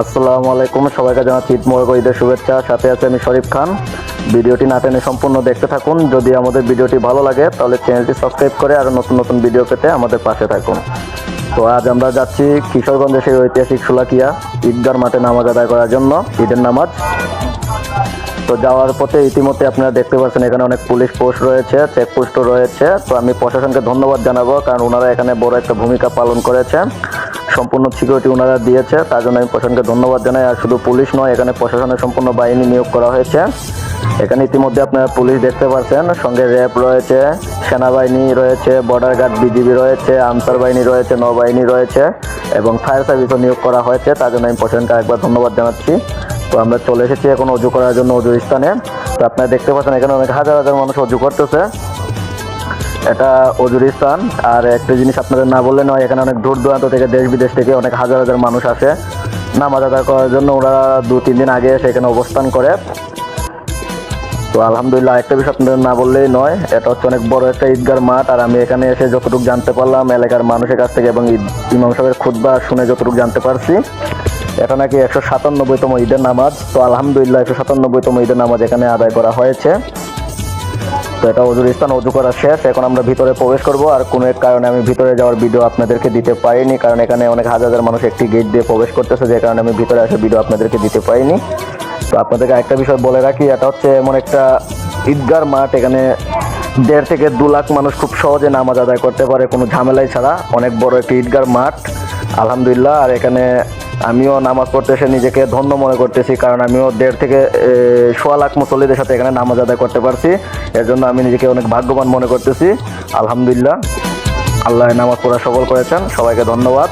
আসসালামু আলাইকুম, সবাইকে জানাচ্ছি ঈদ মোবারক ঈদের শুভেচ্ছা। সাথে আছে আমি শরীফ খান। ভিডিওটি না টেনে সম্পূর্ণ দেখতে থাকুন। যদি আমাদের ভিডিওটি ভালো লাগে, তাহলে চ্যানেলটি সাবস্ক্রাইব করে আর নতুন নতুন ভিডিও পেতে আমাদের পাশে থাকুন। তো আজ আমরা যাচ্ছি কিশোরগঞ্জের সেই ঐতিহাসিক সুলাকিয়া ঈদগার মাঠে নামাজ আদায় করার জন্য, ঈদের নামাজ। তো যাওয়ার পথে ইতিমধ্যে আপনারা দেখতে পাচ্ছেন, এখানে অনেক পুলিশ পোস্ট রয়েছে, চেকপোস্টও রয়েছে। তো আমি প্রশাসনকে ধন্যবাদ জানাব, কারণ ওনারা এখানে বড় একটা ভূমিকা পালন করেছে সম্পূর্ণ সিকিউরিটি ওনারা দিয়েছে, তার জন্য আমি প্রশাসনকে ধন্যবাদ জানাই। আর শুধু পুলিশ নয়, এখানে প্রশাসনের সম্পূর্ণ বাহিনী নিয়োগ করা হয়েছে। এখানে ইতিমধ্যে আপনারা পুলিশ দেখতে পাচ্ছেন, সঙ্গে র্যাব রয়েছে, সেনাবাহিনী রয়েছে বর্ডার গার্ড বিজিবি রয়েছে, আনসার বাহিনী রয়েছে, নৌবাহিনী রয়েছে, এবং ফায়ার সার্ভিসও নিয়োগ করা হয়েছে। তার জন্য আমি প্রশাসনকে একবার ধন্যবাদ জানাচ্ছি। তো আমরা চলে এসেছি এখন অজু করার জন্য অজুর স্থানে। তো আপনারা দেখতে পাচ্ছেন, এখানে অনেক হাজার হাজার মানুষ অজু করতেছে। এটা অজুর স্থান আর একটা জিনিস আপনাদের না বললে নয়, এখানে অনেক দূর দূরান্ত থেকে দেশ বিদেশ থেকে অনেক হাজার হাজার মানুষ আসে। নামাজ আদায় করার জন্য ওরা দু তিন দিন আগে এসে এখানে অবস্থান করে। তো আলহামদুলিল্লাহ, একটা বিষয় আপনাদের না বললেই নয়, এটা হচ্ছে অনেক বড় একটা ঈদগার মাঠ, আর আমি এখানে এসে যতটুকু জানতে পারলাম, এলাকার মানুষের কাছ থেকে এবং ঈদ ইমাম সাহেবের খুদ্া শুনে যতটুকু জানতে পারছি, এটা নাকি একশো সাতানব্বইতম ঈদের নামাজ। তো আলহামদুলিল্লাহ, একশো সাতানব্বইতম ঈদের নামাজ এখানে আদায় করা হয়েছে। তো এটা অজুর স্থান, অজু করা শেষ। এখন আমরা ভিতরে প্রবেশ করব। আর কোনো এক কারণে আমি ভিতরে যাওয়ার ভিডিও আপনাদেরকে দিতে পারিনি, কারণ এখানে অনেক হাজার হাজার মানুষ একটি গেট দিয়ে প্রবেশ করতেছে, যে কারণে আমি ভিতরে আসে ভিডিও আপনাদেরকে দিতে পারিনি। তো আপনাদেরকে একটা বিষয় বলে রাখি, এটা হচ্ছে এমন একটা ঈদগার মাঠ। এখানে দেড় থেকে দু লাখ মানুষ খুব সহজে নামাজ আদায় করতে পারে, কোনো ঝামেলাই ছাড়া। অনেক বড় একটি ঈদগার মাঠ, আলহামদুলিল্লাহ। আর এখানে আমিও নামাজ পড়তে এসে নিজেকে ধন্য মনে করতেছি, কারণ আমিও দেড় থেকে সোয়া লাখ মুসল্লিদের সাথে এখানে নামাজ আদায় করতে পারছি। এর জন্য আমি নিজেকে অনেক ভাগ্যবান মনে করতেছি। আলহামদুলিল্লাহ। আল্লাহ নামাজ পড়া সফল করেছেন। সবাইকে ধন্যবাদ।